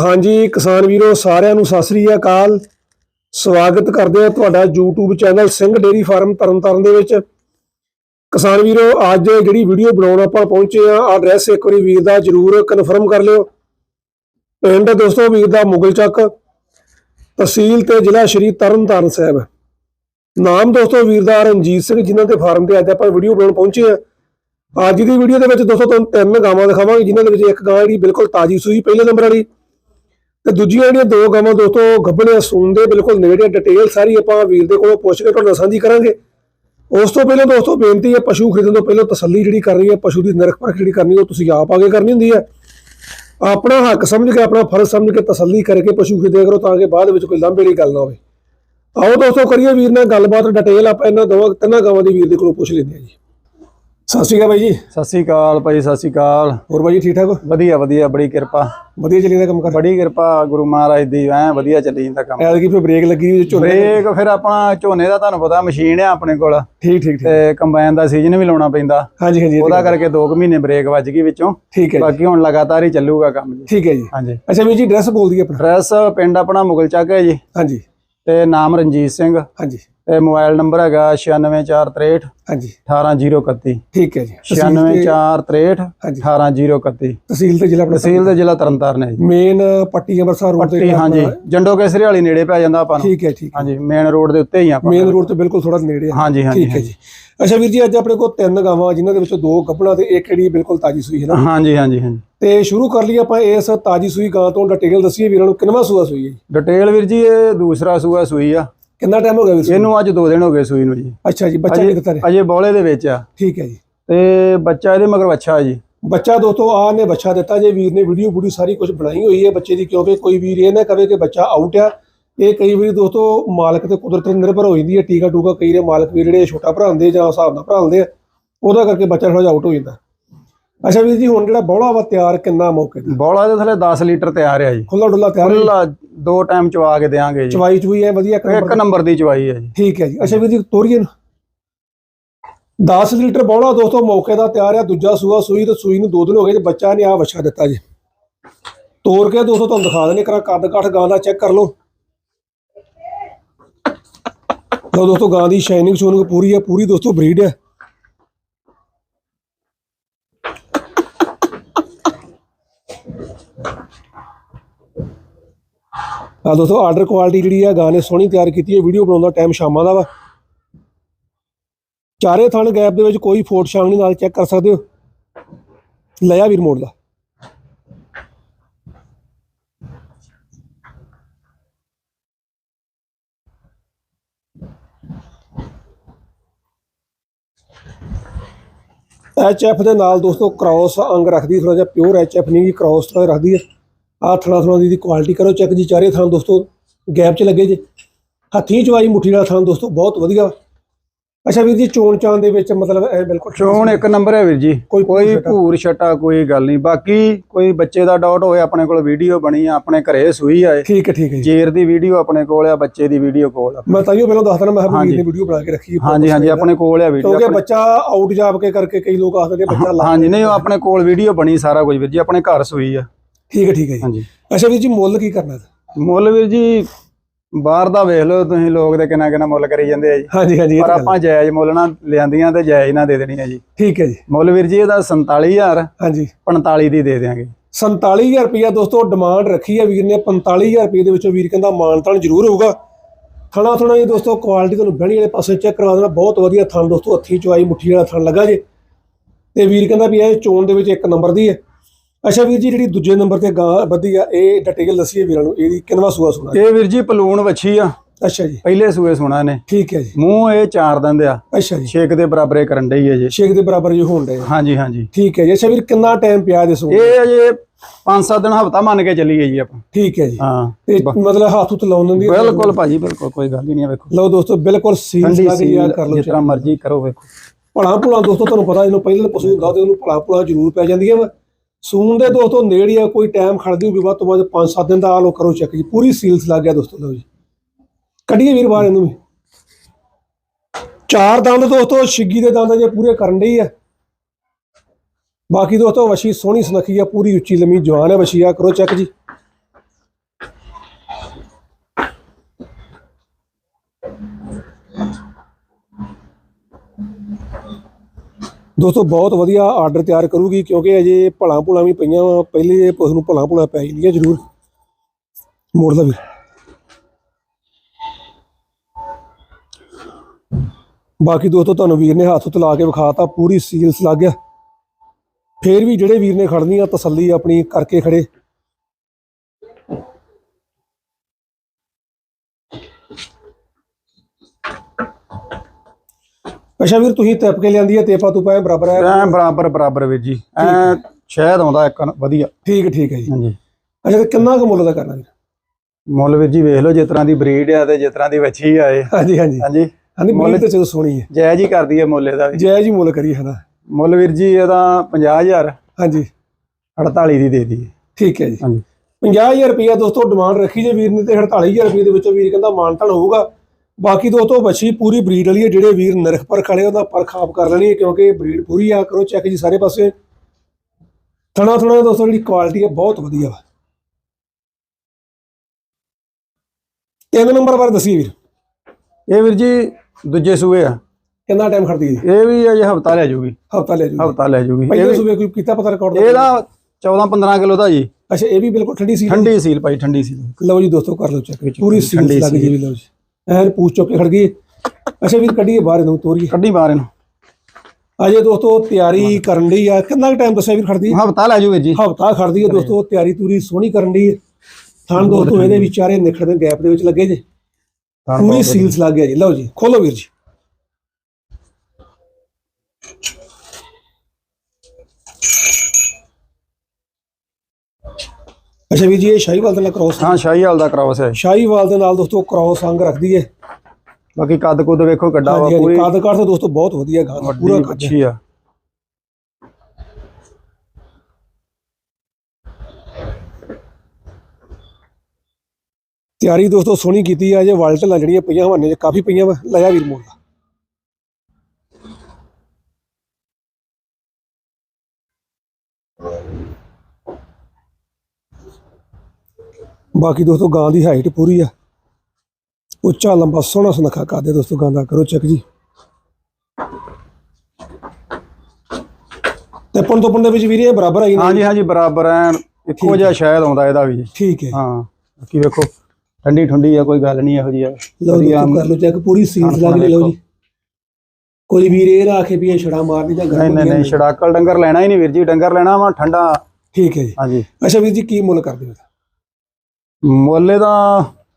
ਹਾਂਜੀ, ਕਿਸਾਨ ਵੀਰੋ, ਸਾਰਿਆਂ ਨੂੰ ਸਤਿ ਸ੍ਰੀ ਅਕਾਲ। ਸਵਾਗਤ ਕਰਦੇ ਹਾਂ ਤੁਹਾਡਾ YouTube channel Singh dairy farm Tarn Taran ਦੇ ਵਿੱਚ। ਕਿਸਾਨ ਵੀਰੋ, ਅੱਜ ਜਿਹੜੀ ਵੀਡੀਓ ਬਣਾਉਣ ਆਪਾਂ ਪਹੁੰਚੇ ਆ ਐਡਰੈਸ ਇੱਕ ਵਾਰੀ ਵੀਰ ਦਾ ਜਰੂਰ ਕਨਫਰਮ ਕਰ ਲਿਓ। ਪਿੰਡ ਦੋਸਤੋ, ਵੀਰ ਦਾ ਮੁਗਲ ਚੱਕ, ਤਹਿਸੀਲ ਤੇ ਜ਼ਿਲ੍ਹਾ ਸ਼੍ਰੀ ਤਰਨਤਾਰਨ ਸਾਹਿਬ। ਨਾਮ ਦੋਸਤੋ ਵੀਰ ਦਾ ਰਣਜੀਤ ਸਿੰਘ, ਜਿਨ੍ਹਾਂ ਦੇ ਫਾਰਮ ਤੇ ਅੱਜ ਆਪਾਂ ਵੀਡੀਓ ਬਣਾਉਣ ਪਹੁੰਚੇ ਆ ਅੱਜ ਦੀ ਵੀਡੀਓ ਦੇ ਵਿੱਚ ਦੋਸਤੋ ਤੁਹਾਨੂੰ ਤਿੰਨ ਗਾਵਾਂ ਦਿਖਾਵਾਂਗੇ, ਜਿਨ੍ਹਾਂ ਦੇ ਵਿੱਚ ਇੱਕ ਗਾਂ ਜਿਹੜੀ ਬਿਲਕੁਲ ਤਾਜੀ ਸੂਈ, ਪਹਿਲੇ ਨੰਬਰ ਵਾਲੀ। ਤੇ ਦੂਜੀਆਂ ਜਿਹੜੀਆਂ ਦੋ ਗਾਵਾਂ ਦੋਸਤੋ ਗੱਭਣੇ ਸੂਣ ਦੇ ਬਿਲਕੁਲ ਨੇੜੇ ਡਿਟੇਲ ਸਾਰੀ ਆਪਾਂ ਵੀਰ ਦੇ ਕੋਲੋਂ ਪੁੱਛ ਕੇ ਤੁਹਾਡੇ ਨਾਲ ਸਾਂਝੀ ਕਰਾਂਗੇ। ਉਸ ਤੋਂ ਪਹਿਲਾਂ ਦੋਸਤੋ, ਬੇਨਤੀ ਹੈ, ਪਸ਼ੂ ਖਰੀਦਣ ਤੋਂ ਪਹਿਲਾਂ ਤਸੱਲੀ ਜਿਹੜੀ ਕਰਨੀ ਹੈ, ਪਸ਼ੂ ਦੀ ਨਿਰਖ ਪਰਖ ਜਿਹੜੀ ਕਰਨੀ ਉਹ ਤੁਸੀਂ ਆਪ ਆਗੇ ਕਰਨੀ ਹੁੰਦੀ ਹੈ। ਆਪਣਾ ਹੱਕ ਸਮਝ ਕੇ, ਆਪਣਾ ਫਰਜ਼ ਸਮਝ ਕੇ ਤਸੱਲੀ ਕਰਕੇ ਪਸ਼ੂ ਖਰੀਦਿਆ ਕਰੋ, ਤਾਂ ਕਿ ਬਾਅਦ ਵਿੱਚ ਕੋਈ ਲਾਂਭੇ ਵਾਲੀ ਗੱਲ ਨਾ ਹੋਵੇ। ਆਓ ਦੋਸਤੋ, ਕਰੀਏ ਵੀਰ ਨਾਲ ਗੱਲਬਾਤ ਡਿਟੇਲ ਆਪਾਂ ਇਹਨਾਂ ਦੋਵਾਂ, ਤਿੰਨਾਂ ਗਾਵਾਂ ਦੀ ਵੀਰ ਦੇ ਕੋਲੋਂ ਪੁੱਛ ਲੈਂਦੇ ਹਾਂ ਜੀ। ਸਤਿ ਸ਼੍ਰੀ ਅਕਾਲ ਬਾਈ ਜੀ। ਸਤਿ ਸ੍ਰੀ ਅਕਾਲ ਭਾਈ ਸਤਿ ਸ੍ਰੀ ਅਕਾਲ। ਹੋਰ ਬਾਈ ਜੀ ਠੀਕ ਠਾਕ ਹੋ? ਵਧੀਆ ਵਧੀਆ ਬੜੀ ਕਿਰਪਾ। ਵਧੀਆ ਚੱਲੀ ਜਾਂਦਾ ਕੰਮ ਕਰ? ਬੜੀ ਕਿਰਪਾ ਗੁਰੂ ਮਹਾਰਾਜ ਦੀ ਐ ਵਧੀਆ ਚੱਲੀ ਜਾਂਦਾ ਕੰਮ। ਐਤਕੀ ਫਿਰ ਬ੍ਰੇਕ ਲੱਗੀ ਹੋਈ ਝੋਨੇ ਬ੍ਰੇਕ ਫਿਰ ਆਪਣਾ ਝੋਨੇ ਦਾ ਤੁਹਾਨੂੰ ਪਤਾ ਮਸ਼ੀਨ ਆ ਆਪਣੇ ਕੋਲ। ਠੀਕ ਠੀਕ ਠੀਕ। ਤੇ ਕੰਬਾਈਨ ਦਾ ਸੀਜ਼ਨ ਵੀ ਲਾਉਣਾ ਪੈਂਦਾ। ਹਾਂਜੀ ਹਾਂਜੀ ਇਹ ਉਹਦਾ ਕਰਕੇ 2 ਮਹੀਨੇ ਬ੍ਰੇਕ ਵੱਜ ਗਈ ਵਿੱਚੋਂ। ਠੀਕ ਹੈ ਜੀ। ਬਾਕੀ ਹੁਣ ਲਗਾਤਾਰ ਹੀ ਚੱਲੂਗਾ ਕੰਮ ਜੀ। ਠੀਕ ਹੈ ਜੀ। ਹਾਂਜੀ। ਅੱਛਾ ਵੀਰ ਜੀ ਐਡਰੈਸ ਬੋਲ ਦਈਏ ਆਪਣਾ? ਐਡਰੈਸ ਪਿੰਡ ਆਪਣਾ ਮੁਗਲ ਚੱਕ ਹੈ ਜੀ। ਹਾਂਜੀ। ਤੇ ਨਾਮ ਰਣਜੀਤ ਸਿੰਘ। ਹਾਂਜੀ। ਤੇ ਮੋਬਾਈਲ ਨੰਬਰ ਹੈਗਾ 96463 ਹਾਂਜੀ। 18031 ਠੀਕ ਹੈ ਜੀ। ਤਹਿਸੀਲ ਤੇ- 96463 ਹਾਂਜੀ। 18031 ਤਹਿਸੀਲ ਤੇ ਜ਼ਿਲ੍ਹਾ ਤਹਿਸੀਲ ਦੇ ਜ਼ਿਲ੍ਹਾ ਤਰਨਤਾਰਨ ਹੈ ਜੀ। ਮੇਨ ਪੱਟੀ ਅੰਮ੍ਰਿਤਸਰ ਰੋਡ ਤੇ ਹਾਂਜੀ। ਜੰਡੋ ਕੇਸਰੀ ਵਾਲੀ ਨੇੜੇ ਪੈ ਜਾਂਦਾ ਆਪਾਂ ਨੂੰ। ਠੀਕ ਹੈ ਠੀਕ ਹਾਂਜੀ ਮੇਨ ਰੋਡ ਦੇ ਉੱਤੇ ਹੀ ਆਪਾਂ ਮੇਨ ਰੋਡ ਤੇ ਬਿਲਕੁਲ ਥੋੜਾ ਨੇੜੇ ਆ। ਹਾਂਜੀ ਹਾਂਜੀ ਠੀਕ ਹੈ ਜੀ। ਅੱਛਾ ਵੀਰ ਜੀ ਅੱਜ ਆਪਣੇ ਕੋਲ ਤਿੰਨ ਗਾਵਾਂ ਜਿਨ੍ਹਾਂ ਦੇ ਵਿੱਚੋਂ ਦੋ ਗੱਭਣਾ ਤੇ ਇੱਕ ਜਿਹੜੀ ਬਿਲਕੁਲ ਤਾਜੀ ਸੂਈ ਹੈ ਨਾ। ਹਾਂਜੀ ਹਾਂਜੀ ਹਾਂਜੀ। ਤੇ ਸ਼ੁਰੂ ਕਰ ਲਈ ਆਪਾਂ ਇਸ ਤਾਜੀ ਸੂਈ ਗਾਂ ਤੋਂ। ਡਿਟੇਲ ਦੱਸੀਏ ਵੀਰਾਂ ਨੂੰ ਕਿੰਨਵਾਂ ਸੂਆ ਸੂਈ ਹੈ ਡਿਟੇਲ ਵੀਰ ਜੀ ਇਹ ਦੂਸਰਾ ਸੂਆ ਸੂਈ ਆ। ਕਿੰਨਾ ਟਾਈਮ ਹੋ ਗਿਆ ਵੀਰ ਇਹਨੂੰ ਅੱਜ 2 ਦਿਨ ਹੋ ਗਏ ਸੂਈ ਨੂੰ ਜੀ। ਅੱਛਾ ਜੀ ਬੱਚਾ ਦਿੱਤਾ ਨੇ ਅਜੇ ਬੋਲੇ ਦੇ ਵਿੱਚ ਆ। ਠੀਕ ਹੈ ਜੀ। ਤੇ ਬੱਚਾ ਇਹਦੇ ਮਗਰ ਬੱਚਾ ਜੀ। ਬੱਚਾ ਦੋਸਤੋ ਆ ਨੇ ਬੱਚਾ ਦਿੱਤਾ ਜੇ ਵੀਰ ਨੇ ਵੀਡੀਓ ਬੂਡੀ ਸਾਰੀ ਕੁਝ ਬਣਾਈ ਹੋਈ ਹੈ ਬੱਚੇ ਦੀ ਕਿਉਂਕਿ ਕੋਈ ਵੀਰ ਇਹ ਨਾ ਕਵੇ ਕਿ ਬੱਚਾ ਆਊਟ ਆ। ਇਹ ਕਈ ਵਾਰੀ ਦੋਸਤੋ ਮਾਲਕ ਤੇ ਕੁਦਰਤ ਤੇ ਨਿਰਭਰ ਹੋ ਜਾਂਦੀ ਹੈ ਟੀਕਾ ਟੂਕਾ ਕਈ ਦੇ ਮਾਲਕ ਵੀ ਜਿਹੜੇ ਛੋਟਾ ਭਰਾਉਂਦੇ ਜਾਂ ਹਿਸਾਬ ਨਾਲ ਭਰਾਉਂਦੇ ਆ ਉਹਦਾ ਕਰਕੇ ਬੱਚਾ ਥੋੜਾ ਜਿਹਾ ਆਊਟ ਹੋ ਜਾਂਦਾ। ਅੱਛਾ ਵੀਰ ਜੀ ਹੁਣ ਜਿਹੜਾ ਬੌਲਾ ਵਾ ਤਿਆਰ ਕਿੰਨਾ ਮੌਕੇ ਤੇ? ਬੋਲਾ ਦੇ ਥੱਲੇ 10 ਲੀਟਰ ਤਿਆਰ ਆ ਜੀ। ਖੁੱਲਾ ਡੁੱਲਾ ਤਿਆਰ ਹੈ? ਖੁੱਲਾ ਦੋ ਟਾਈਮ ਚਵਾ ਕੇ ਦੇਾਂਗੇ ਜੀ। ਚਵਾਈ ਚੁਈ ਹੈ ਵਧੀਆ ਇੱਕ ਇੱਕ ਨੰਬਰ ਦੀ ਚਵਾਈ ਹੈ ਜੀ। ਠੀਕ ਹੈ ਜੀ। ਅੱਛਾ ਵੀਰ ਜੀ ਤੋਰੀਏ ਨੂੰ। 10 ਲੀਟਰ ਬੌਲਾ ਦੋਸਤੋ ਮੌਕੇ ਦਾ ਤਿਆਰ ਆ। ਦੂਜਾ ਸੂਆ ਸੂਈ ਤੇ ਸੂਈ ਨੂੰ ਦੋ ਦਿਨ ਹੋ ਗਏ ਤੇ ਬੱਚਾ ਨੇ ਆ ਵਛਾ ਦਿੱਤਾ ਜੀ। ਤੋੜ ਕੇ ਦੋਸਤੋ ਤੁਹਾਨੂੰ ਦਿਖਾ ਦਿੰਦੇ ਕਰਾ ਕੱਦ ਕਾਠ ਗਾਂ ਦਾ ਚੈੱਕ ਕਰ ਲਓ। ਲਓ ਦੋਸਤੋ ਗਾਂ ਦੀ ਸ਼ਾਈਨਿੰਗ ਸ਼ੂਨਿੰਗ ਪੂਰੀ ਹੈ ਪੂਰੀ ਦੋਸਤੋ ਬਰੀਡ ਹੈ ਆ ਦੋਸਤੋ ਆਰਡਰ ਕੁਆਲਿਟੀ ਜਿਹੜੀ ਆ ਗਾਣੇ ਸੋਹਣੀ ਤਿਆਰ ਕੀਤੀ ਹੈ ਵੀਡੀਓ ਬਣਾਉਣ ਦਾ ਟਾਈਮ ਸ਼ਾਮਾਂ ਦਾ ਵਾ। ਚਾਰੇ ਥਣ ਗੈਪ ਦੇ ਵਿੱਚ ਕੋਈ ਫੋਟ ਛਾਂਗਣੀ ਨਾਲ ਚੈੱਕ ਕਰ ਸਕਦੇ ਹੋ। ਲਿਆ ਵੀਰ ਮੋੜ ਦਾ। ਐਚਐਫ ਦੇ ਨਾਲ ਦੋਸਤੋ ਕ੍ਰਾਸ ਅੰਗ ਰੱਖਦੀ ਥੋੜਾ ਜਿਹਾ ਪਿਓਰ ਐਚਐਫ ਨਹੀਂ ਵੀ ਕ੍ਰਾਸ ਥੋੜਾ ਰੱਖਦੀ ਹੈ ਆਹ ਥਣਾ ਥਣਾ ਦੀ ਕੁਆਲਿਟੀ ਕਰੋ ਚੈੱਕ ਜੀ ਚਾਰੇ ਥਣ ਦੋਸਤੋ ਗੈਪ 'ਚ ਲੱਗੇ ਜੇ। ਹੱਥੀਂ ਚਵਾਈ ਮੁੱਠੀ ਵਾਲਾ ਥਣ ਦੋਸਤੋ ਬਹੁਤ ਵਧੀਆ। ਅੱਛਾ ਵੀਰ ਜੀ ਚੋਣ ਚਾਣ ਦੇ ਵਿੱਚ ਮਤਲਬ ਇਹ ਬਿਲਕੁਲ ਚੋਣ ਇੱਕ ਨੰਬਰ ਹੈ ਵੀਰ ਜੀ। ਕੋਈ। ਭੂਰ ਛਟਾ। ਕੋਈ ਗੱਲ ਨਹੀਂ। ਬਾਕੀ ਕੋਈ ਬੱਚੇ ਦਾ ਡਾਊਟ ਹੋਏ ਆਪਣੇ ਕੋਲ ਵੀਡੀਓ ਬਣੀ ਆ ਆਪਣੇ ਘਰੇ ਸੂਈ ਆਏ ਠੀਕ ਹੈ ਠੀਕ ਹੈ ਜੇਰ ਦੀ ਵੀਡੀਓ ਆਪਣੇ ਕੋਲ ਆ ਬੱਚੇ ਦੀ ਵੀਡੀਓ ਕੋਲ ਆ। ਮੈਂ ਤਾਈਓ ਪਹਿਲਾਂ ਦੱਸਦਾ ਮੈਂ ਵੀਰ। ਨੇ ਵੀਡੀਓ ਬਣਾ ਕੇ ਰੱਖੀ ਹੈ ਹਾਂਜੀ ਹਾਂਜੀ ਆਪਣੇ ਕੋਲ ਆ ਵੀਡੀਓ ਕਿਉਂਕਿ ਬੱਚਾ ਆਊਟ ਜਾਬ ਕੇ ਕਰਕੇ ਕਈ ਲੋਕ ਆਖਦੇ ਨੇ ਬੱਚਾ ਲਾ ਹਾਂਜੀ ਨਹੀਂ ਉਹ ਆਪਣੇ ਕੋਲ ਵੀਡੀਓ ਬਣੀ ਸਾਰਾ ਕੁਝ ਵੀਰ ਜੀ ਆਪਣੇ ਘਰ ਸੂਈ ਆ। ਠੀਕ ਹੈ ਠੀਕ ਹੈ ਜੀ। ਹਾਂਜੀ। ਅੱਛਾ ਵੀਰ ਜੀ ਮੁੱਲ ਕੀ ਕਰਨਾ ਮੁੱਲ ਵੀਰ ਜੀ ਬਾਹਰ ਦਾ ਵੇਖ ਲਓ ਤੁਸੀਂ ਲੋਕ ਦੇ ਕਿੰਨਾ ਕਿੰਨਾ ਮੁੱਲ ਕਰੀ ਜਾਂਦੇ ਆ ਜੀ। ਹਾਂਜੀ ਹਾਂਜੀ ਇਹ ਪਰ ਤਾਂ ਗੱਲ- ਆਪਾਂ ਜਾਇਜ਼ ਮੁੱਲ ਨਾਲ ਲਿਆਂਦੀਆਂ ਤੇ ਜਾਇਜ਼ ਨਾਲ ਦੇ ਦੇਣੀ ਆ ਜੀ। ਠੀਕ ਹੈ ਜੀ। ਮੁੱਲ ਵੀਰ ਜੀ ਇਹਦਾ 47000 ਹਾਂਜੀ। 45 ਦੀ ਦੇ ਦੇਾਂਗੇ 47000 ਰੁਪਇਆ ਦੋਸਤੋ ਡਿਮਾਂਡ ਰੱਖੀ ਹੈ ਵੀਰ ਨੇ। 45000 ਰੁਪਏ ਦੇ ਵਿੱਚੋਂ ਵੀਰ ਕਹਿੰਦਾ ਮਾਨਤਾਨ ਜ਼ਰੂਰ ਹੋਊਗਾ। ਥਣਾ ਥਣਾ ਜੀ ਦੋਸਤੋ ਕੁਆਲਿਟੀ ਤੁਹਾਨੂੰ ਬਹਿਣੀ ਵਾਲੇ ਪਾਸੇ ਚੈੱਕ ਕਰਵਾ ਦੇਣਾ। ਬਹੁਤ ਵਧੀਆ ਥਣ ਦੋਸਤੋ ਹੱਥੀ ਚਵਾਈ ਮੁੱਠੀ ਵਾਲਾ ਥਣ ਲੱਗਾ ਜੇ। ਤੇ ਵੀਰ ਕਹਿੰਦਾ ਵੀ ਇਹ ਚੋਣ ਦੇ ਵਿੱਚ ਇੱਕ ਨੰਬਰ ਦੀ ਹੈ। ਅੱਛਾ ਵੀਰ ਜੀ ਜਿਹੜੀ ਦੂਜੇ ਨੰਬਰ ਤੇ ਗਾਂ ਵਧੀ ਆ ਇਹ ਡਿਟੇਲ ਦੱਸੀਏ ਵੀਰਾਂ ਨੂੰ ਇਹਦੀ ਕਿੰਨਵਾ ਸੂਆ ਸੁਣਾ ਇਹ ਵੀਰ ਜੀ ਪਲੂਣ ਵੱਛੀ ਆ। ਅੱਛਾ ਜੀ। ਪਹਿਲੇ ਸੂਏ ਸੁਣਾ ਨੇ। ਠੀਕ ਹੈ ਜੀ। ਮੂੰਹ ਇਹ ਚਾਰ ਦੰਦ ਆ। ਅੱਛਾ ਜੀ। ਛੇਕ ਦੇ ਬਰਾਬਰੇ ਕਰਨ ਡਈ ਹੈ ਜੀ। ਸ਼ੇਕ ਦੇ ਬਰਾਬਰ ਜੀ ਹੋਣ ਆ। ਹਾਂਜੀ ਹਾਂਜੀ। ਠੀਕ ਹੈ ਜੀ। ਅੱਛਾ ਵੀਰ ਕਿੰਨਾ ਟਾਈਮ ਪਿਆ ਦੇ ਸੂ ਇਹ ਅਜੇ 5-7 ਦਿਨ ਹਫਤਾ ਮੰਨ ਕੇ ਚੱਲੀਏ ਜੀ ਆਪਾਂ। ਠੀਕ ਹੈ ਜੀ। ਹਾਂ। ਤੇ ਮਤਲਬ ਹੱਥ ਉੱਤੇ ਲਾਉਣ ਦੀ ਬਿਲਕੁਲ ਭਾਜੀ ਬਿਲਕੁਲ ਕੋਈ ਗੱਲ ਹੀ ਨਹੀਂ ਆ ਵੇਖੋ। ਲਓ ਦੋਸਤੋ ਬਿਲਕੁਲ ਸੀਲ ਠੰਡੀ ਲਾ ਕੇ ਸੀ ਯਾਰ ਕਰ ਲਓ ਜਿਸ ਤਰ੍ਹਾਂ ਮਰਜ਼ੀ ਕਰੋ ਵੇਖੋ। ਭਲਾ ਭੁਲਾ ਦੋਸਤੋ ਤੁਹਾਨੂੰ ਪਤਾ ਜਦੋਂ ਪਹਿਲਾਂ ਪਸ਼ੂ ਹੁੰਦਾ ਤੇ ਉਹਨੂੰ ਭਲਾ ਭੁਲਾ ਜ਼ਰੂਰ ਪੈ ਜਾਂਦੀਆਂ ਵਾ। ਸੂਨ ਦੇ ਦੋਸਤੋ, ਨੇੜੇ ਆ, ਕੋਈ ਟਾਈਮ ਖੜਦੀ ਹੋਊਗੀ, ਵੱਧ ਤੋਂ ਵੱਧ 5-7 ਦਿਨ ਦਾ ਆ ਲੋ ਕਰੋ ਚੈੱਕ ਜੀ, ਪੂਰੀ ਸੀਲਸ ਲੱਗ ਗਿਆ ਦੋਸਤੋ, ਲਓ ਜੀ। ਕੱਢੀਏ ਵੀਰ ਬਾਹਰ ਇਹਨੂੰ ਵੀ। ਚਾਰ ਦੰਦ ਦੋਸਤੋ ਛਿੱਗੀ ਦੇ ਦੰਦ ਜੇ ਪੂਰੇ ਕਰਨ ਡਈ ਆ। ਬਾਕੀ ਦੋਸਤੋ, ਵਸ਼ੀ ਸੋਹਣੀ ਸੁਨੱਖੀ ਆ, ਪੂਰੀ ਉੱਚੀ ਲੰਮੀ ਜਵਾਨ ਹੈ ਵਸ਼ੀ ਆ, ਕਰੋ ਚੈੱਕ ਜੀ। ਦੋਸਤੋ, ਬਹੁਤ ਵਧੀਆ ਆਰਡਰ ਤਿਆਰ ਕਰੂਗੀ ਕਿਉਂਕਿ ਅਜੇ ਭਲਾਂ ਭੁਲਾਂ ਵੀ ਪਈਆਂ ਵਾ। ਪਹਿਲੇ ਇਹ ਪਸ਼ੂ ਨੂੰ ਭਲਾਂ ਭੁਲਾਂ ਪੈ ਜਾਂਦੀਆਂ ਜ਼ਰੂਰ। ਮੋੜ ਦਾ ਵੀ ਬਾਕੀ ਦੋਸਤੋ, ਤੁਹਾਨੂੰ ਵੀਰ ਨੇ ਹੱਥ ਉੱਤੇ ਲਾ ਕੇ ਵਿਖਾਤਾ, ਪੂਰੀ ਸੀਲਸ ਲੱਗ ਗਿਆ। ਫੇਰ ਵੀ ਜਿਹੜੇ ਵੀਰ ਨੇ ਖੜਨੀ ਆ ਤਸੱਲੀ ਆਪਣੀ ਕਰਕੇ ਖੜੇ। ਅੱਛਾ ਵੀਰ ਤੁਸੀਂ ਤਿਪ ਕੇ ਲਿਆਂਦੀ ਹੈ ਤੇਪਾ ਤੂੰ ਪਾਏ ਬਰਾਬਰ ਹੈ ਐ ਬਰਾਬਰ ਬਰਾਬਰ ਵੀਰ ਜੀ। ਐ ਸ਼ਹਿਦ ਆਉਂਦਾ ਇੱਕ ਵਧੀਆ। ਠੀਕ ਠੀਕ ਹੈ ਜੀ। ਹਾਂਜੀ। ਅੱਛਾ ਤੇ ਕਿੰਨਾ ਕੁ ਮੁੱਲ ਦਾ ਕਰਨਾ ਵੀਰ? ਮੁੱਲ ਵੀਰ ਜੀ ਵੇਖ ਲਓ ਜਿਸ ਤਰ੍ਹਾਂ ਦੀ ਬਰੀਡ ਆ ਤੇ ਜਿਸ ਤਰ੍ਹਾਂ ਦੀ ਵੱਛੀ ਆ ਇਹ। ਹਾਂਜੀ ਹਾਂਜੀ। ਹਾਂਜੀ। ਹਾਂਜੀ ਮੁੱਲ ਤੇ ਚਲੋ ਸੋਹਣੀ ਹੈ। ਜਾਇਜ਼ ਹੀ ਕਰਦੀ ਹੈ ਮੁੱਲ ਇਹਦਾ ਵੀ। ਜਾਇਜ਼ ਹੀ ਮੁੱਲ ਕਰੀ ਹੈ ਨਾ ਮੁੱਲ ਵੀਰ ਜੀ ਇਹਦਾ 50000 ਹਾਂਜੀ। 48 ਦੀ ਦੇ ਦਈਏ। ਠੀਕ ਹੈ ਜੀ। ਹਾਂਜੀ। 50000 ਰੁਪਇਆ ਦੋਸਤੋ ਡਿਮਾਂਡ ਰੱਖੀ ਜੇ ਵੀਰ ਨੇ ਤੇ 48000 ਰੁਪਏ ਦੇ ਵਿੱਚੋਂ ਵੀਰ ਕਹਿੰਦਾ ਮਾਨਤਾਨ ਹੋਊਗਾ। ਬਾਕੀ ਦੋਸਤੋ ਬੱਚੀ ਪੂਰੀ ਬਰੀਡ ਵਾਲੀ ਹੈ ਜਿਹੜੇ ਵੀਰ ਨਰਖ ਪਰ ਖੜੇ ਉਹਦਾ ਪਰਖ ਆਪ ਕਰ ਲੈਣੀ ਹੈ ਕਿਉਂਕਿ ਬਰੀਡ ਪੂਰੀ ਆ ਕਰੋ ਚੈੱਕ ਜੀ ਸਾਰੇ ਪਾਸੇ। ਥਣਾ ਥਣਾ ਦੋਸਤੋ ਜਿਹੜੀ ਕੁਆਲਿਟੀ ਹੈ ਬਹੁਤ ਵਧੀਆ ਵਾ। ਤਿੰਨ ਨੰਬਰ ਬਾਰੇ ਦੱਸੀ ਵੀਰ। ਇਹ ਵੀਰ ਜੀ ਦੂਜੇ ਸੂਏ ਆ। ਕਿੰਨਾ ਟਾਈਮ ਖੜਦੀ ਹੈ? ਇਹ ਵੀ ਅਜੇ ਹਫਤਾ ਲੈ ਜਾਊਗੀ ਹਫਤਾ ਲੈ ਜੂ ਹਫਤਾ ਲੈ ਜਾਊਗੀ ਇਹ ਸੂਬੇ ਕੋਈ ਕੀਤਾ ਪਤਾ ਰਿਕਾਰਡ ਦਾ? ਇਹਦਾ 14 15 ਕਿਲੋ ਦਾ ਜੀ। ਅੱਛਾ ਇਹ ਵੀ ਬਿਲਕੁਲ ਠੰਡੀ ਸੀ ਠੰਡੀ ਸੀਲ ਭਾਈ ਠੰਡੀ ਸੀਲ। ਲਓ ਜੀ ਦੋਸਤੋ ਕਰ ਲਓ ਚੈੱਕ ਵਿੱਚ ਪੂਰੀ ਸੀਲ। ਲੱਗ। ਜੀ ਵੀ ਲਓ ਜੀ। ਐਨ ਪੂਛ ਚੁੱਕ ਕੇ ਖੜ ਗਈ। ਅੱਛਾ ਵੀਰ ਕੱਢੀਏ ਬਾਹਰ ਇਹਨੂੰ ਤੋਰੀਏ। ਕੱਢੀ ਬਾਹਰ ਇਹਨੂੰ। ਅਜੇ ਦੋਸਤੋ ਤਿਆਰੀ ਕਰਨ ਲਈ ਆ। ਕਿੰਨਾ ਟਾਈਮ ਦੱਸਿਆ ਵੀਰ ਖੜਦੀ? ਹਫਤਾ ਲੈ ਜਾਊਗੀ ਜੀ। ਹਫਤਾ ਖੜਦੀ ਹੈ ਦੋਸਤੋ ਤਿਆਰੀ ਤੂਰੀ ਸੋਹਣੀ ਕਰਨ ਦੀ ਥਣ ਦੋਸਤੋ ਇਹਦੇ ਵਿਚਾਰੇ ਨਿਖੜਦੇ ਗੈਪ ਦੇ ਵਿੱਚ ਲੱਗੇ ਜੇ। ਪੂਰੀ ਸੀਲਸ ਲੱਗ ਗਿਆ ਜੀ। ਲਓ ਜੀ ਖੋਲੋ ਵੀਰ ਜੀ। ਅੱਛਾ ਵੀਰ ਜੀ ਇਹ ਸ਼ਾਹੀਵਾਲ ਦੇ ਨਾਲ ਕ੍ਰੋਸ ਹਾਂ। ਸ਼ਾਹੀਵਾਲ ਦਾ ਕ੍ਰਾਸ ਹੈ। ਸ਼ਾਹੀਵਾਲ ਦੇ ਨਾਲ ਦੋਸਤੋ ਕ੍ਰੋਸ ਅੰਗ ਰੱਖਦੀ ਹੈ ਬਾਕੀ ਕੱਦ ਕੁੱਦ ਵੇਖੋ ਕੱਡਾ ਵਾ ਪੂਰੀ। ਕਾਦ ਕਾਰ ਤਾਂ ਦੋਸਤੋ ਬਹੁਤ ਵਧੀਆ ਗਾ ਪੂਰਾ ਕੱਦ। ਅੱਛੀ ਆ। ਤਿਆਰੀ ਦੋਸਤੋ ਸੋਹਣੀ ਕੀਤੀ ਆ ਜੇ ਵਾਲਟ ਲਾ ਜਿਹੜੀਆਂ ਪਈਆਂ ਹਵਾਨੇ ਚ ਕਾਫੀ ਪਈਆਂ ਵਾ। ਲਿਆ ਵੀਰ ਮੋੜ ਦਾ ਬਾਕੀ ਦੋਸਤੋ ਗਾਂ ਦੀ ਹਾਈਟ ਪੂਰੀ ਆ। ਉੱਚਾ ਲੰਬਾ ਸੋਹਣਾ ਸੁਨੱਖਾ ਕਾਦੇ ਦੋਸਤੋ ਗਾਂ ਦਾ। ਕਰੋ ਚੈੱਕ ਜੀ। ਤੇ ਪਣ ਤੋਂ ਪਣ ਦੇ ਵਿੱਚ ਵੀਰੇ ਇਹ ਬਰਾਬਰ ਆਈ ਹਾਂਜੀ ਹਾਂਜੀ ਬਰਾਬਰ ਐਨ। ਇੱਕੋ ਜਿਹਾ ਸ਼ਾਇਦ ਆਉਂਦਾ ਇਹਦਾ ਵੀ। ਜੀ ਠੀਕ ਹੈ। ਹਾਂ ਬਾਕੀ ਵੇਖੋ ਠੰਡੀ ਠੰਡੀ ਆ ਕੋਈ ਗੱਲ ਨਹੀਂ ਇਹੋ ਜੀ ਆ। ਲਓ ਦੋਸਤੋ ਕਰ ਲਓ ਚੈੱਕ ਪੂਰੀ ਸੀਲਸ ਲੱਗ ਰਹੀ ਲਓ ਜੀ। ਕੋਈ ਵੀਰ ਇਹ ਆਖੇ ਵੀ ਇਹ ਛੜਾ ਮਾਰਨੀ ਜਾਂ ਗਰਮ ਨਹੀਂ ਨਹੀਂ ਛੜਾਕਲ ਡੰਗਰ ਲੈਣਾ ਹੀ ਨਹੀਂ ਵੀਰ ਜੀ ਡੰਗਰ ਲੈਣਾ ਵਾ ਠੰਡਾ। ਠੀਕ ਹੈ ਜੀ। ਹਾਂਜੀ। ਅੱਛਾ ਵੀਰ ਜੀ ਕੀ ਮੁੱਲ ਕਰਦੇ ਹੋ ਮੁੱਲ ਇਹਦਾ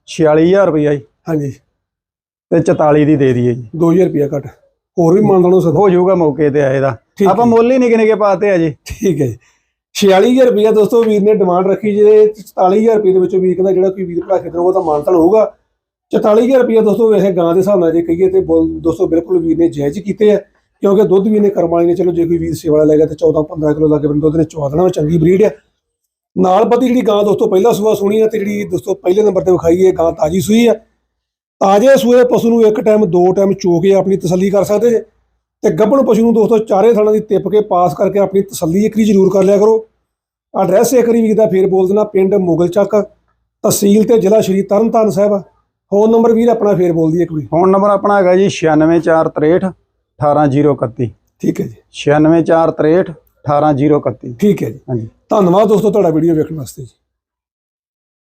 46000 ਰੁਪਈਆ ਜੀ। ਹਾਂਜੀ। ਤੇ 44 ਦੀ ਦੇ ਦਈਏ ਜੀ। 2000 ਰੁਪਿਆ ਘੱਟ। ਹੋਰ ਵੀ ਮੰਨ ਲਓ ਸਦਾ ਹੋ ਜਾਊਗਾ ਮੌਕੇ ਤੇ ਆਏ ਦਾ। ਠੀਕ ਆਪਾਂ ਮੁੱਲ ਹੀ ਨਿੱਕੇ ਨਿੱਕੇ ਪਾਤੇ ਆ ਜੀ। ਠੀਕ ਹੈ ਜੀ। 46000 ਰੁਪਿਆ ਦੋਸਤੋ ਵੀਰ ਨੇ ਡਿਮਾਂਡ ਰੱਖੀ ਜਿਹਦੇ 44000 ਰੁਪਏ ਦੇ ਵਿੱਚੋਂ ਵੀਰ ਕਹਿੰਦਾ ਜਿਹੜਾ ਕੋਈ ਵੀਰ ਭਰਾ ਖੇਤਰ ਉਹਦਾ ਮਾਨਤਨ ਹੋਊਗਾ। 44000 ਰੁਪਿਆ ਦੋਸਤੋ ਵੈਸੇ ਗਾਂ ਦੇ ਹਿਸਾਬ ਨਾਲ ਜੇ ਕਹੀਏ ਤੇ ਦੋਸਤੋ ਬਿਲਕੁਲ ਵੀਰ ਨੇ ਜਾਇਜ਼ ਕੀਤੇ ਆ। ਕਿਉਂਕਿ ਦੁੱਧ ਵੀ ਨੇ ਕਰਮ ਵਾਲੀ ਨੇ ਚਲੋ ਜੇ ਕੋਈ ਵੀਰ ਸੇਵਾ ਵਾਲਾ ਲੈ ਗਿਆ ਤੇ 14 15 ਕਿਲੋ ਲੱਗੇ ਬੰਦੇ ਦੁੱਧ ਨੇ ਚਵਾ ਦੇਣਾ ਚੰਗੀ ਬਰੀਡ ਆ। ਨਾਲ ਬੱਦੀ ਜਿਹੜੀ ਗਾਂ ਦੋਸਤੋ ਪਹਿਲਾ ਸੂਆ ਸੁਣੀ ਆ ਤੇ ਜਿਹੜੀ ਦੋਸਤੋ ਪਹਿਲੇ ਨੰਬਰ ਤੇ ਵਿਖਾਈ ਹੈ ਗਾਂ ਤਾਜੀ ਸੂਈ ਆ। ਤਾਜੇ ਸੂਏ ਪਸ਼ੂ ਨੂੰ ਇੱਕ ਟਾਈਮ ਦੋ ਟਾਈਮ ਚੋ ਕੇ ਆਪਣੀ ਤਸੱਲੀ ਕਰ ਸਕਦੇ ਜੇ। ਤੇ ਗੱਭਣ ਪਸ਼ੂ ਨੂੰ ਦੋਸਤੋ ਚਾਰੇ ਥਾਣਾ ਦੀ ਤਿੱਪ ਕੇ ਪਾਸ ਕਰਕੇ ਆਪਣੀ ਤਸੱਲੀ ਇੱਕ ਵਾਰੀ ਜ਼ਰੂਰ ਕਰ ਲਿਆ ਕਰੋ। ਐਡਰੈਸ ਇੱਕ ਵਾਰੀ ਵੀਰ ਦਾ ਫੇਰ ਬੋਲ ਦੇਣਾ ਪਿੰਡ ਮੁਗਲ ਚੱਕ ਤਹਿਸੀਲ ਤੇ ਜ਼ਿਲ੍ਹਾ ਸ਼੍ਰੀ ਤਰਨਤਾਰਨ ਸਾਹਿਬ ਫੋਨ ਨੰਬਰ ਵੀਰ ਆਪਣਾ ਫੇਰ ਬੋਲ ਦੀ ਇੱਕ ਵਾਰੀ। ਫੋਨ ਨੰਬਰ ਆਪਣਾ ਹੈਗਾ ਜੀ 96463 18031 ਠੀਕ ਹੈ ਜੀ। 96463 18031 ਠੀਕ ਹੈ ਜੀ। ਹਾਂਜੀ। ਧੰਨਵਾਦ ਦੋਸਤੋ ਤੁਹਾਡਾ ਵੀਡੀਓ ਵੇਖਣ ਵਾਸਤੇ ਜੀ।